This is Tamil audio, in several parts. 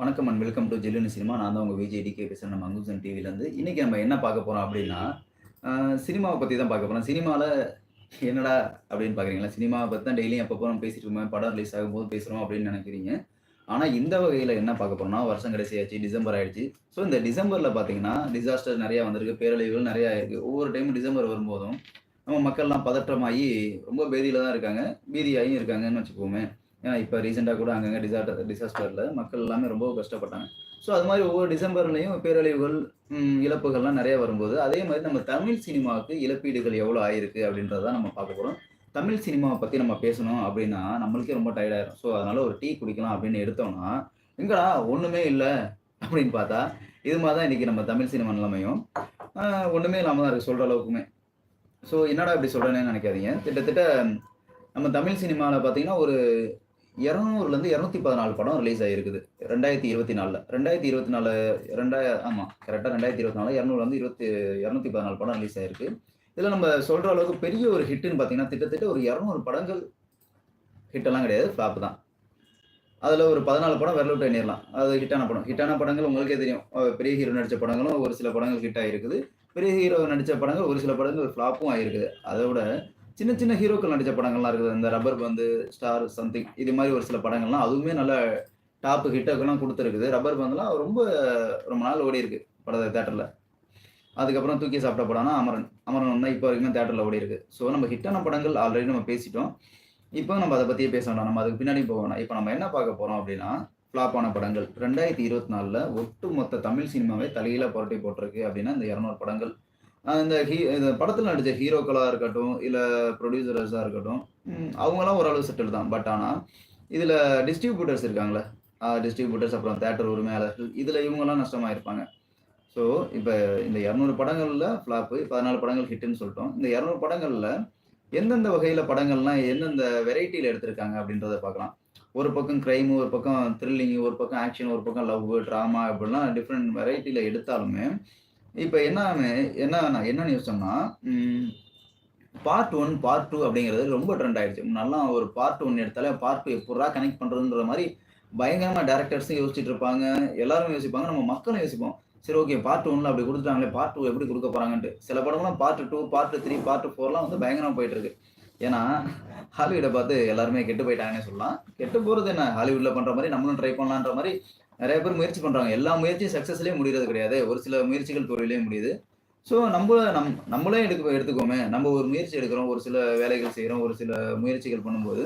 வணக்கம் and welcome to Jellunu cinema. நான் தான் உங்கள் விஜய் டிகே பேசுகிறேன் நம்ம அங்குசன் டிவிலேருந்து இன்றைக்கி நம்ம என்ன பார்க்க போகிறோம் அப்படின்னா சினிமாவை பற்றி தான் பார்க்க போகிறோம் சினிமாவில் என்னடா அப்படின்னு பார்க்குறீங்களா? சினிமாவை பற்றி தான் டெய்லியும் அப்பப்போ நம்ம பேசிட்டு இருக்கோம் படம் ரிலீஸ் ஆகும்போது பேசுகிறோம் அப்படின்னு நினைக்கிறீங்க. ஆனால் இந்த வகையில் என்ன பார்க்க போகிறோம்னா வருஷம் கடைசியாச்சு டிசம்பர் ஆயிடுச்சு. ஸோ இந்த டிசம்பரில் பார்த்தீங்கன்னா டிசாஸ்டர் நிறையா வந்திருக்கு. பேரழிவுகள் நிறையா இருக்குது ஒவ்வொரு டைமும் டிசம்பர் வரும்போதும் நம்ம மக்கள்லாம் பதற்றமாகி ரொம்ப பேதியில் தான் இருக்காங்க. பீதியாகியும் இருக்காங்கன்னு வச்சுக்கோமே. ஏன்னா இப்போ ரீசெண்டாக கூட அங்கங்கே டிசாஸ்டர் டிசாஸ்டரில் மக்கள் எல்லாமே ரொம்ப கஷ்டப்பட்டாங்க. ஸோ அது மாதிரி ஒவ்வொரு டிசம்பர்லையும் பேரழிவுகள் இழப்புகள்லாம் நிறைய வரும்போது அதே மாதிரி நம்ம தமிழ் சினிமாவுக்கு இழப்பீடுகள் எவ்வளோ ஆயிருக்கு அப்படின்றத நம்ம பார்க்க போகிறோம் தமிழ் சினிமாவை பற்றி நம்ம பேசணும் அப்படின்னா நம்மளுக்கே ரொம்ப டயர்டாயிரும் ஸோ அதனால ஒரு டீ குடிக்கலாம் அப்படின்னு எடுத்தோம்னா எங்கடா ஒன்றுமே இல்லை அப்படின்னு பார்த்தா இது மாதிரி தான் இன்றைக்கி நம்ம தமிழ் சினிமா நிலைமையும். ஒன்றுமே இல்லாமல் தான் இருக்குது சொல்கிற அளவுக்குமே. ஸோ என்னடா இப்படி சொல்கிறேன்னு நினைக்காதீங்க. கிட்டத்தட்ட நம்ம தமிழ் சினிமாவில் பார்த்தீங்கன்னா ஒரு இரநூறுலேருந்து இரநூத்தி பதினாலு படம் ரிலீஸ் ஆகிருக்குது ரெண்டாயிரத்தி இருபத்தி நாலில். ரெண்டாயிரத்தி இருபத்தி நாலு ரெண்டாயிர ஆமாம் கரெக்டாக ரெண்டாயிரத்தி இருபத்தி நாலு இரநூறுலேருந்து இருபத்தி இரநூத்தி பதினாலு படம் ரிலீஸ் ஆயிருக்கு. இதில் நம்ம சொல்கிற அளவுக்கு பெரிய ஒரு ஹிட்டுன்னு பார்த்தீங்கன்னா கிட்டத்தட்ட ஒரு இரநூறு படங்கள் ஹிட்டெல்லாம் கிடையாது ஃப்ளாப் தான். அதில் ஒரு பதினாலு படம் விரல விட்டு எண்ணிடலாம் அது ஹிட்டான படம். ஹிட்டான படங்கள் உங்களுக்கே தெரியும். பெரிய ஹீரோ நடித்த படங்களும் ஒரு சில படங்கள் ஹிட் ஆகிருக்குது பெரிய ஹீரோ நடித்த படங்கள் ஒரு சில படங்கள் ஃப்ளாப்பும் ஆகிருக்குது அதை விட சின்ன சின்ன ஹீரோக்கள் நடித்த படங்கள்லாம் இருக்குது. இந்த ரப்பர் பந்து ஸ்டார் சம்திங் இது மாதிரி ஒரு சில படங்கள்லாம் அதுவுமே நல்ல டாப் ஹிட்டுக்கெல்லாம் கொடுத்துருக்குது. ரப்பர் பந்துலாம் ரொம்ப ரொம்ப நாள் ஓடி இருக்கு பட தேட்டரில் அதுக்கப்புறம் தூக்கி சாப்பிட்ட படம்னா அமரன் அமரன் வந்து இப்போ வரைக்கும் தேட்டரில் ஓடி இருக்கு. ஸோ நம்ம ஹிட்டான படங்கள் ஆல்ரெடி நம்ம பேசிட்டோம். இப்போ நம்ம அதை பற்றியே பேச வேண்டாம். நம்ம அதுக்கு பின்னாடி போவோம் இப்போ நம்ம என்ன பார்க்க போகிறோம் அப்படின்னா ஃப்ளாப்பான படங்கள். ரெண்டாயிரத்தி இருபத்தி நாலில் ஒட்டுமொத்த தமிழ் சினிமாவே தலையில புரட்டி போட்டிருக்கு அப்படின்னா இந்த இரநூறு படங்கள் இந்த ஹீ இந்த படத்தில் நடித்த ஹீரோக்களாக இருக்கட்டும் இல்லை ப்ரொடியூசர்ஸாக இருக்கட்டும் அவங்களாம் ஓரளவு செட்டில் தான். பட் ஆனால் இதில் டிஸ்ட்ரிபியூட்டர்ஸ் இருக்காங்களே டிஸ்ட்ரிபியூட்டர்ஸ் அப்புறம் தேட்டர் உரிமையாளர்கள் இதில் இவங்கெல்லாம் நஷ்டமாக இருப்பாங்க ஸோ இப்போ இந்த இரநூறு படங்களில் ஃப்ளாப்பு பதினாலு படங்கள் ஹிட்டுன்னு சொல்லிட்டோம். இந்த இரநூறு படங்களில் எந்தெந்த வகையில் படங்கள்லாம் எந்தெந்த வெரைட்டியில் எடுத்திருக்காங்க அப்படின்றத பார்க்கலாம். ஒரு பக்கம் க்ரைமு ஒரு பக்கம் த்ரில்லிங்கு ஒரு பக்கம் ஆக்ஷன் ஒரு பக்கம் லவ் ட்ராமா இப்படிலாம் டிஃப்ரெண்ட் வெரைட்டியில் எடுத்தாலுமே இப்போ என்ன என்ன நான் என்ன யோசிச்சோம்னா பார்ட் ஒன் பார்ட் டூ அப்படிங்கிறது ரொம்ப ட்ரெண்ட் ஆயிடுச்சு. நல்லா ஒரு பார்ட் ஒன் எடுத்தாலே பார்ட் டூ எப்படா கனெக்ட் பண்ணுறதுன்ற மாதிரி பயங்கரமாக டேரக்டர்ஸும் யோசிச்சுட்டு இருப்பாங்க. எல்லாரும் யோசிப்பாங்க. நம்ம மக்களும் யோசிப்போம். சரி ஓகே பார்ட் ஒன்ல அப்படி கொடுத்துட்டாங்களே பார்ட் டூ எப்படி கொடுக்க போறாங்கன்ட்டு. சில படம்லாம் part two part three part ஃபோர்லாம் வந்து பயங்கரமாக போயிட்டு இருக்கு. ஏன்னா ஹாலிவுட்டை பார்த்து எல்லாருமே கெட்டு போயிட்டாங்கன்னே சொல்லலாம். கெட்டு போகிறது என்ன? ஹாலிவுட்ல பண்ணுற மாதிரி நம்மளும் ட்ரை பண்ணலான்ற மாதிரி நிறைய பேர் முயற்சி பண்றாங்க. எல்லா முயற்சியும் சக்ஸஸ்லேயே முடியறது கிடையாது. ஒரு சில முயற்சிகள் தொழிலே முடியுது. ஸோ நம்ம நம் நம்மளே எடுக்க எடுத்துக்கோமே. நம்ம ஒரு முயற்சி எடுக்கிறோம் ஒரு சில வேலைகள் செய்கிறோம் ஒரு சில முயற்சிகள் பண்ணும்போது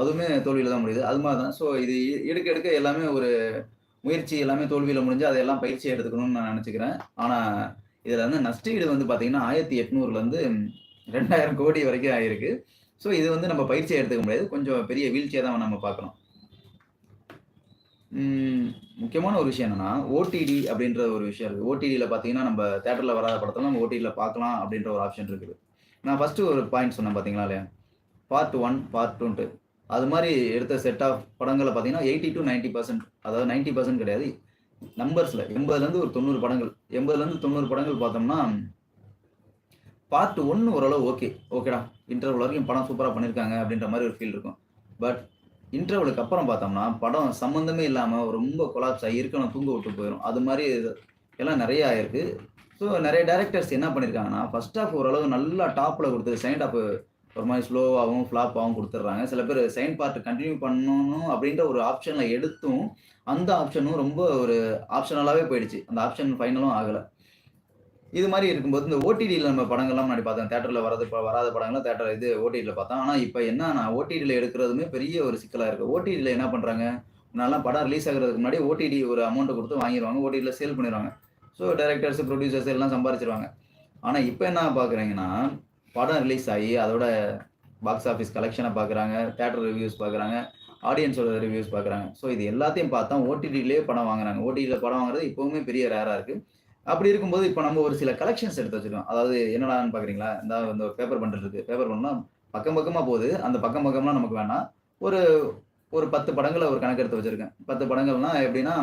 அதுவுமே தோல்வியில் தான் முடியுது. அது மாதிரி தான் ஸோ இது எடுக்க எடுக்க எல்லாமே ஒரு முயற்சி எல்லாமே தோல்வியில் முடிஞ்சு அதையெல்லாம் பயிற்சியை எடுத்துக்கணும்னு நான் நினச்சிக்கிறேன். ஆனால் இதில் வந்து நஷ்டஈடு வந்து பார்த்தீங்கன்னா ஆயிரத்தி எட்நூறுலேருந்து ரெண்டாயிரம் கோடி வரைக்கும் ஆகிருக்கு ஸோ இது வந்து நம்ம பயிற்சியை எடுத்துக்க முடியாது. கொஞ்சம் பெரிய வீழ்ச்சியாக தான் நம்ம பார்க்கணும். முக்கியமான ஒரு விஷயம் என்னன்னா ஓடிடி அப்படின்ற ஒரு விஷயம் இருக்குது ஓடிடியில் பார்த்தீங்கன்னா நம்ம தேட்டரில் வராத படத்தை நம்ம ஓடிடியில் பார்க்கலாம் அப்படின்ற ஒரு ஆப்ஷன் இருக்குது. நான் ஃபஸ்ட்டு ஒரு பாயிண்ட் சொன்னேன் பார்த்தீங்களா இல்லையா? பார்ட் ஒன் பார்ட் டூன்ட்டு அது மாதிரி எடுத்த செட் ஆஃப் படங்களை பார்த்தீங்கன்னா எயிட்டி டு நைன்ட்டி பர்சன்ட் அதாவது நைன்ட்டி பர்சன்ட் கிடையாது நம்பர்ஸில் எண்பதுலேருந்து ஒரு தொண்ணூறு படங்கள். எண்பதுலேருந்து தொண்ணூறு படங்கள் பார்த்தோம்னா பார்ட் ஒன்று ஓரளவு ஓகே ஓகேடா இன்டர்வல் வரைக்கும் படம் சூப்பராக பண்ணியிருக்காங்க அப்படின்ற மாதிரி ஒரு ஃபீல் இருக்கும். பட் இன்டர்வலுக்கு அப்புறம் பார்த்தோம்னா படம் சம்மந்தமே இல்லாமல் ரொம்ப கொலாப்ஸ் ஆகி இருக்கணும் தூங்க விட்டு போயிடும் அது மாதிரி எல்லாம் நிறைய ஆயிருக்கு. ஸோ நிறைய டேரக்டர்ஸ் என்ன பண்ணியிருக்காங்கன்னா ஃபர்ஸ்ட் ஹாஃப் ஓரளவு நல்லா டாப்பில் கொடுத்து செகண்ட் ஹாஃப் ஒரு மாதிரி ஸ்லோவாகவும் ஃப்ளாப்பாகவும் கொடுத்துட்றாங்க. சில பேர் செகண்ட் பார்ட் கண்டினியூ பண்ணணும் அப்படின்ற ஒரு ஆப்ஷனில் எடுத்தும் அந்த ஆப்ஷனும் ரொம்ப ஒரு ஆப்ஷனலாகவே போயிடுச்சு. அந்த ஆப்ஷன் ஃபைனலும் ஆகலை. இது மாதிரி இருக்கும்போது இந்த ஓடிடியில் நம்ம படங்கள்லாம் முன்னாடி பார்த்தோம். தேட்டரில் வரது வராத படங்கள்லாம் தேட்டர் இது ஓடிடியில் பார்த்தோம். ஆனால் இப்போ என்னன்னா ஓடிடியில் எடுக்கிறதுமே பெரிய ஒரு சிக்கலாக இருக்குது ஓடிடியில் என்ன பண்ணுறாங்க நல்லா படம் ரிலீஸ் ஆகிறதுக்கு முன்னாடி ஓடிடி ஒரு அமௌண்ட்டை கொடுத்து வாங்கிடுவாங்க ஓடிடியில் சேல் பண்ணிடுவாங்க ஸோ டைரக்டர்ஸ் ப்ரொடியூசர்ஸ் எல்லாம் சம்பாரிச்சிருவாங்க. ஆனால் இப்போ என்ன பார்க்குறீங்கன்னா படம் ரிலீஸ் ஆகி அதோட பாக்ஸ் ஆஃபீஸ் கலெக்ஷனை பார்க்குறாங்க தேட்டர் ரிவ்யூஸ் பார்க்குறாங்க ஆடியன்ஸோட ரிவ்யூஸ் பார்க்குறாங்க. ஸோ இது எல்லாத்தையும் பார்த்தா ஓடிடியிலே படம் வாங்குறாங்க. ஓடிடியில் படம் வாங்குறது இப்போவுமே பெரிய ரேராக இருக்குது அப்படி இருக்கும்போது இப்போ நம்ம ஒரு சில கலெக்ஷன்ஸ் எடுத்து வச்சிருக்கோம். அதாவது என்னடான்னு பார்க்குறீங்களா இந்த இந்த பேப்பர் பண்டில் இருக்குது பேப்பர் பண்ணால் பக்கம் பக்கமாக போகுது. அந்த பக்கம் பக்கம்லாம் நமக்கு வேணாம். ஒரு ஒரு பத்து படங்களை ஒரு கணக்கு எடுத்து வச்சிருக்கேன். பத்து படங்கள்னா எப்படின்னா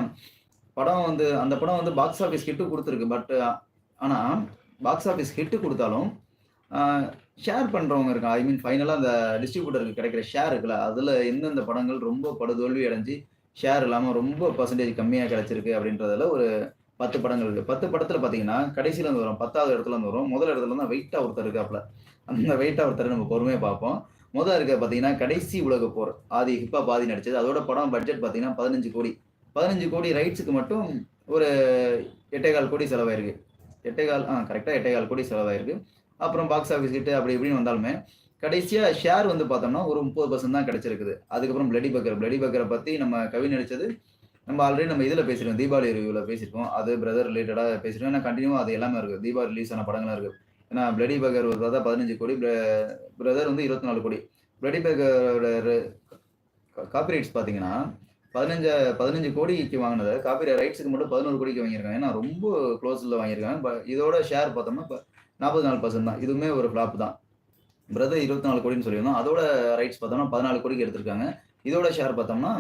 படம் வந்து அந்த படம் வந்து பாக்ஸ் ஆஃபீஸ் ஹிட்டு கொடுத்துருக்கு. பட் ஆனால் பாக்ஸ் ஆஃபீஸ் ஹிட்டு கொடுத்தாலும் ஷேர் பண்ணுறவங்க இருக்கான் ஐ மீன் ஃபைனலாக அந்த டிஸ்ட்ரிபியூட்டருக்கு கிடைக்கிற ஷேர் இருக்குல்ல அதில் எந்தெந்த படங்கள் ரொம்ப படுதோல்வி அடைஞ்சு ஷேர் இல்லாமல் ரொம்ப பர்சன்டேஜ் கம்மியாக கிடைச்சிருக்கு அப்படின்றதுல ஒரு 10 படங்கள் இருக்கு. 10 படத்துல பார்த்தீங்கன்னா, கடைசியில இருந்து வரும். 10வது இடத்துல இருந்து வரும். முதல் இடத்துல தான் வெயிட்டா ஒருத்தர் இருக்காப்ல. அந்த வெயிட்டா ஒருத்தர் நம்ம பொறுமையா பார்ப்போம். முதல் இருக்க பார்த்தீங்கன்னா, கடைசி உலக போர். ஆதி ஹிப்பா பாதி நடிச்சது. அதோட படம் பட்ஜெட் பாத்தீங்கன்னா பதினஞ்சு கோடி. 15 கோடி ரைட்ஸ்க்கு மட்டும் ஒரு 8.25 கோடி செலவாயிருக்கு. 8.25 ஆ கரெக்டா எட்டேகால் கோடி செலவாயிருக்கு. அப்புறம் பாக்ஸ் ஆஃபீஸ் கிட்ட அப்படி இப்படின்னு வந்தாலுமே, கடைசியா ஷேர் வந்து பார்த்தோம்னா, ஒரு 30% தான் கிடைச்சிருக்குது. அதுக்கப்புறம் பிளடி பக்கர். பிளடி பக்கரை பத்தி நம்ம கவி நடிச்சது, நம்ம ஆல்ரெடி நம்ம இதில் பேசியிருக்கோம். தீபாவளி ரிவ்யூல பேசியிருக்கோம். அது பிரதர் ரிலேட்டடாக பேசியிருக்கோம். ஏன்னா கண்டினியூ அது எல்லாமே இருக்குது தீபாவளி ரிலீஸ் ஆன படங்களாக இருக்குது ஏன்னா பிளடி பேக்கர் ஒரு பார்த்தா 15 கோடி. பிரதர் வந்து 24 கோடி. பிளடி பேக்கரோட காப்பிரைட்ஸ் பார்த்தீங்கன்னா, 15 15 கோடிக்கு வாங்கினது காப்பி ரைட்ஸுக்கு மட்டும் 11 கோடிக்கு வாங்கியிருக்காங்க. ஏன்னா ரொம்ப க்ளோஸில் வாங்கியிருக்காங்க. பட் இதோட ஷேர் பார்த்தோம்னா, இப்போ நாற்பது நாலு பர்சன்ட் தான். இதுவுமே ஒரு ஃப்ளாப் தான். பிரதர் 24 கோடின்னு சொல்லியிருந்தோம். அதோட ரைட்ஸ் பார்த்தோம்னா 14 கோடிக்கு எடுத்திருக்காங்க. இதோட ஷேர் பார்த்தோம்னா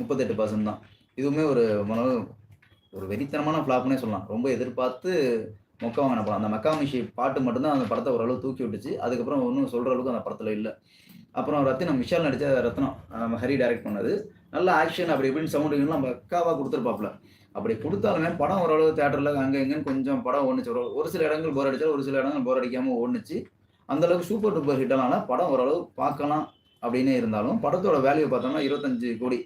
38% தான். இதுவுமே ஒரு மன ஒரு வெறித்தனமான ஃப்ளாப்னே சொல்லலாம். ரொம்ப எதிர்பார்த்து மொக்க வாங்கின படம். அந்த மக்காமிஷி பாட்டு மட்டும்தான் அந்த படத்தை ஓரளவு தூக்கி விட்டுச்சு. அதுக்கப்புறம் ஒன்றும் சொல்கிற அளவுக்கு அந்த படத்தில் இல்லை அப்புறம் ரத்தினம் விஷால் நடித்த ரத்னம். நம்ம ஹரி டைரக்ட் பண்ணது. நல்ல ஆக்ஷன் அப்படி இப்படின்னு சவுண்டுலாம் நம்ம பக்காவா கொடுத்துருப்பாப்ல அப்படி கொடுத்தாலுமே படம் ஓரளவு தேட்டரில் அங்கே எங்கேன்னு கொஞ்சம் படம் ஓடுனுச்சு. ஒரு ஒரு சில இடங்கள் போர் அடிச்சாலும், ஒரு சில இடங்கள் போர் அடிக்காமல் ஓடுனுச்சு. அந்தளவுக்கு சூப்பர் டூப்பர் ஹிட் படம் ஓரளவு பார்க்கலாம் அப்படின்னே இருந்தாலும், படத்தோட வேல்யூ பார்த்தோம்னா 25 கோடி.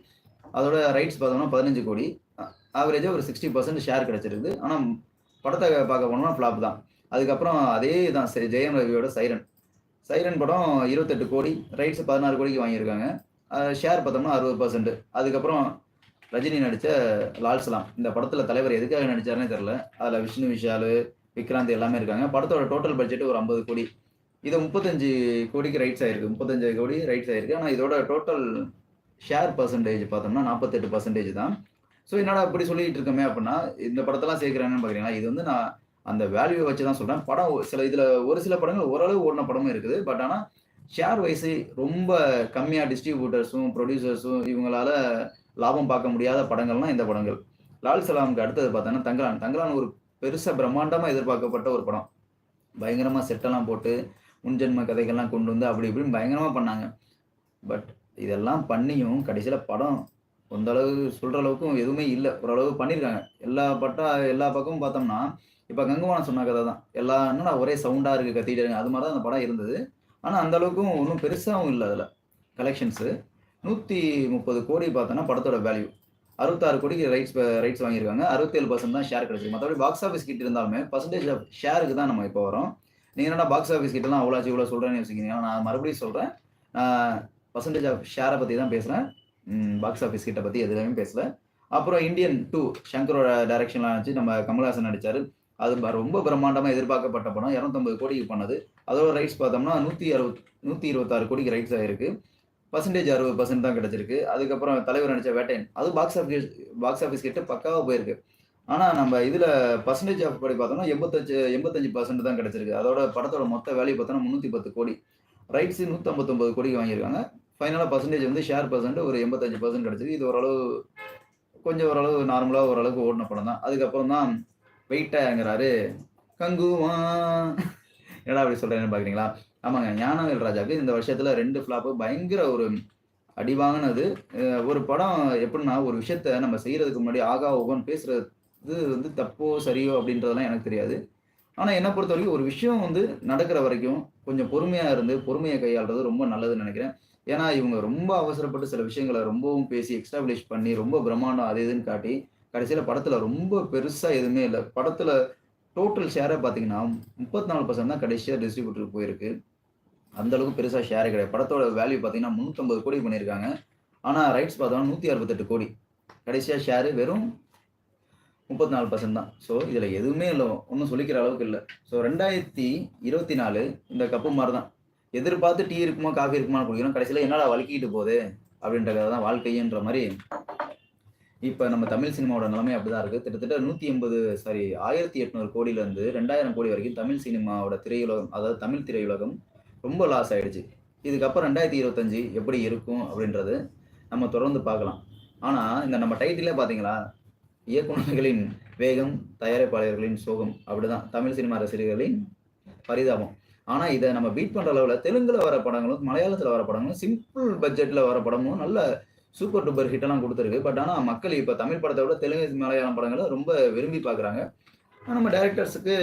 அதோட ரைட்ஸ் பார்த்தோம்னா 15 கோடி. ஆவரேஜாக ஒரு 60% ஷேர் கிடச்சிருக்கு ஆனால் படத்தை பார்க்க போனோம்னா ஃப்ளாப் தான். அதுக்கப்புறம் அதே தான் சரி ஜெயம் ரவியோட சைரன். சைரன் படம் 28 கோடி. ரைட்ஸ் 16 கோடிக்கு வாங்கியிருக்காங்க. ஷேர் பார்த்தோம்னா 60%. அதுக்கப்புறம் ரஜினி நடித்த லால்ஸ்லாம் இந்த படத்தில் தலைவர் எதுக்காக நடித்தாருனே தெரில அதில் விஷ்ணு விஷாலு, விக்ராந்த் எல்லாமே இருக்காங்க. படத்தோட டோட்டல் பட்ஜெட் ஒரு 50 கோடி. இது 35 கோடிக்கு ரைட்ஸ் ஆயிருக்கு. 35 கோடி ரைட்ஸ் ஆயிருக்கு. ஆனால் இதோட டோட்டல் ஷேர் பர்சன்டேஜ் பார்த்தோம்னா 48% தான். ஸோ என்னடா இப்படி சொல்லிட்டு இருக்கோமே அப்படின்னா, இந்த படத்தெல்லாம் சேர்க்குறாங்கன்னு பார்க்குறீங்களா? இது வந்து நான் அந்த வேல்யூவை வச்சு தான் சொல்கிறேன் படம் சில இதில் ஒரு சில படங்கள் ஓரளவு ஓடின படமும் இருக்குது. பட் ஆனால் ஷேர் வைஸு ரொம்ப கம்மியாக டிஸ்ட்ரிபியூட்டர்ஸும், ப்ரொடியூசர்ஸும் இவங்களால லாபம் பார்க்க முடியாத படங்கள்னா இந்த படங்கள். லால் சலாமுக்கு அடுத்தது பார்த்தோன்னா தங்கலான். தங்கலான் ஒரு பெருசாக பிரம்மாண்டமாக எதிர்பார்க்கப்பட்ட ஒரு படம். பயங்கரமாக செட்டெல்லாம் போட்டு, முன்ஜென்ம கதைகள்லாம் கொண்டு வந்து அப்படி இப்படின்னு பயங்கரமாக பண்ணாங்க. பட் இதெல்லாம் பண்ணியும் கடைசியில் படம் அந்த அளவு சொல்கிற அளவுக்கும் எதுவுமே இல்லை ஓரளவு பண்ணியிருக்காங்க. எல்லா பட்டா எல்லா பக்கமும் பார்த்தோம்னா, இப்போ கங்குவான சொன்ன கதை தான். எல்லா என்னடா ஒரே சவுண்டாக இருக்குது கத்திட்டு அது மாதிரி தான் அந்த படம் இருந்தது. ஆனால் அந்த அளவுக்கும் ஒன்றும் பெருசாகவும் இல்லை அதில் கலெக்ஷன்ஸு. 130 கோடி பார்த்தோன்னா படத்தோட வேல்யூ. 66 கோடிக்கு ரைட்ஸ் ரைட்ஸ் வாங்கியிருக்காங்க. 67% தான் ஷேர் கிடைச்சிருக்கு. மற்றபடி பாக்ஸ் ஆஃபீஸ் கிட்ட இருந்தாலுமே பர்சன்டேஜ் ஆஃப் ஷேருக்கு தான் நம்ம இப்போ வரோம். நீங்கள் என்னடா பாக்ஸ் ஆஃபீஸ் கிட்டலாம் அவ்வளோ ஆச்சு, இவ்வளோ சொல்கிறேன்னு வச்சுக்கிங்க நான் மறுபடியும் சொல்கிறேன் பர்சன்டேஜ் ஆஃப் ஷேரை பற்றி தான் பேசுகிறேன் பாக்ஸ் ஆஃபீஸ் கிட்ட பற்றி எதுலயுமே பேசல. அப்புறம் இந்தியன் டூ ஷங்கரோட டைரக்ஷன்லாம் வந்துச்சு. நம்ம கமல்ஹாசன் நடித்தார் அது ரொம்ப பிரம்மாண்டமாக எதிர்பார்க்கப்பட்ட படம். 250 கோடிக்கு பண்ணது. அதோட ரைட்ஸ் பார்த்தோம்னா 160 126 கோடிக்கு ரைட்ஸ் ஆகிருக்கு பர்சன்டேஜ் அறுபது பர்சன்ட் தான் கிடைச்சிருக்கு. அதுக்கப்புறம் தலைவர் நடித்த வேட்டையன். அது பாக்ஸ் ஆஃபீஸ் பாக்ஸ் ஆஃபீஸ் கிட்ட பக்காவாக போயிருக்கு. ஆனால் நம்ம இதில் பர்சன்டேஜ் ஆஃப் படி பார்த்தோம்னா 85 85% தான் கிடச்சிருக்கு அதோட படத்தோட மொத்த வேல்யூ பார்த்தோம்னா 310 கோடி. ரைட்ஸ் 159 கோடிக்கு வாங்கியிருக்காங்க. ஃபைனலாக பர்சன்டேஜ் வந்து ஷேர் பர்சன்ட் ஒரு எண்பத்தஞ்சு பர்சன்ட் கிடச்சிது இது ஓரளவு கொஞ்சம் ஓரளவு நார்மலாக ஓரளவுக்கு ஓடின படம் தான். அதுக்கப்புறம் தான் வெயிட்டாங்கிறாரு கங்குவா என்னடா அப்படி சொல்கிறேன்னு பார்க்குறீங்களா? ஆமாங்க. ஞானவேல் ராஜாவுக்கு இந்த வருஷத்தில் ரெண்டு ஃப்ளாப்பு பயங்கர ஒரு அடி வாங்கினது ஒரு படம் எப்படின்னா, ஒரு விஷயத்த நம்ம செய்கிறதுக்கு முன்னாடி ஆகா, ஓகோன்னு பேசுகிறது வந்து தப்போ, சரியோ அப்படின்றதெல்லாம் எனக்கு தெரியாது. ஆனால் என்னை பொறுத்த வரைக்கும் ஒரு விஷயம் வந்து நடக்கிற வரைக்கும் கொஞ்சம் பொறுமையாக இருந்து, பொறுமையை கையாள்றது ரொம்ப நல்லதுன்னு நினைக்கிறேன் ஏன்னா இவங்க ரொம்ப அவசரப்பட்டு சில விஷயங்கள ரொம்பவும் பேசி எக்ஸ்டாப்ளிஷ் பண்ணி, ரொம்ப பிரம்மாண்டம் அது இதுன்னு காட்டி, கடைசியில் படத்தில் ரொம்ப பெருசாக எதுவுமே இல்லை படத்தில் டோட்டல் ஷேரே பார்த்தீங்கன்னா, 34% தான் கடைசியாக டிஸ்ட்ரிபியூட்டருக்கு போயிருக்கு. அந்த அளவுக்கு பெருசா ஷேரே கிடையாது. படத்தோட வேல்யூ பார்த்தீங்கன்னா 350 கோடி பண்ணியிருக்காங்க. ஆனால் ரைட்ஸ் பார்த்தோம்னா 168 கோடி. கடைசியாக ஷேர் வெறும் 34% தான். ஸோ இதில் எதுவுமே இல்லை ஒன்றும் சொல்லிக்கிற அளவுக்கு இல்லை ஸோ 2024 இந்த கப்பு மாதிரி தான். எதிர்பார்த்து டீ இருக்குமா, காஃபி இருக்குமான்னு குடிக்கிறோம். கடைசியில் என்னடா வழுக்கிட்டு போகுது அப்படின்ற கதை தான் வாழ்க்கைன்ற மாதிரி இப்போ நம்ம தமிழ் சினிமாவோட நிலைமை அப்படிதான் இருக்குது கிட்டத்தட்ட 180 சாரி ஆயிரத்தி எட்நூறு கோடியிலேருந்து ரெண்டாயிரம் கோடி வரைக்கும் தமிழ் சினிமாவோட திரையுலகம், அதாவது தமிழ் திரையுலகம் ரொம்ப லாஸ் ஆயிடுச்சு. இதுக்கப்புறம் 2025 எப்படி இருக்கும் அப்படின்றது நம்ம தொடர்ந்து பார்க்கலாம். ஆனால் இந்த நம்ம டைட்டிலே பார்த்தீங்களா? இயக்குனர்களின் வேகம், தயாரிப்பாளர்களின் சோகம். அப்படிதான். தமிழ் சினிமா ரசிகர்களின் பரிதாபம். ஆனால் இதை நம்ம பீட் பண்ணுற அளவில் தெலுங்குல வர படங்களும், மலையாளத்தில் வர படங்களும், சிம்பிள் பட்ஜெட்டில் வர படமும் நல்ல சூப்பர் டூப்பர் ஹிட்டெல்லாம் கொடுத்துருக்கு பட் ஆனால் மக்கள் இப்போ தமிழ் படத்தை விட தெலுங்கு மலையாளம் படங்களை ரொம்ப விரும்பி பார்க்குறாங்க நம்ம டேரக்டர்ஸுக்கு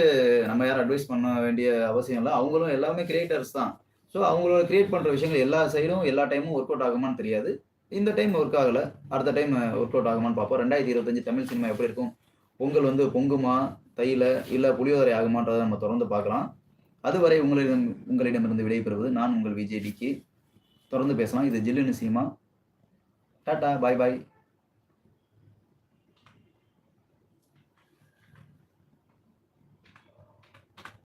நம்ம யாரும் அட்வைஸ் பண்ண வேண்டிய அவசியம் இல்லை அவங்களும் எல்லாமே கிரியேட்டர்ஸ் தான் ஸோ அவங்களோட கிரியேட் பண்ணுற விஷயங்கள் எல்லா சைடும் எல்லா டைமும் ஒர்க் அவுட் ஆகுமான்னு தெரியாது இந்த டைம் ஒர்க் ஆகலை. அடுத்த டைம் ஒர்க் அவுட் ஆகுமான்னு பார்ப்போம். ரெண்டாயிரத்தி இருபத்தஞ்சு தமிழ் சினிமா எப்படி இருக்கும்? பொங்கல் வந்து பொங்குமா தையில இல்லை புளியோதரை ஆகுமான்றதை நம்ம தொடர்ந்து பார்க்கலாம். அதுவரை உங்களிடம் உங்களிடமிருந்து விடைபெறுவது நான் உங்கள் விஜய் டிக்கு. தொடர்ந்து பேசலாம். இது ஜில்லுன்னு சினிமா. டாட்டா பாய் பாய்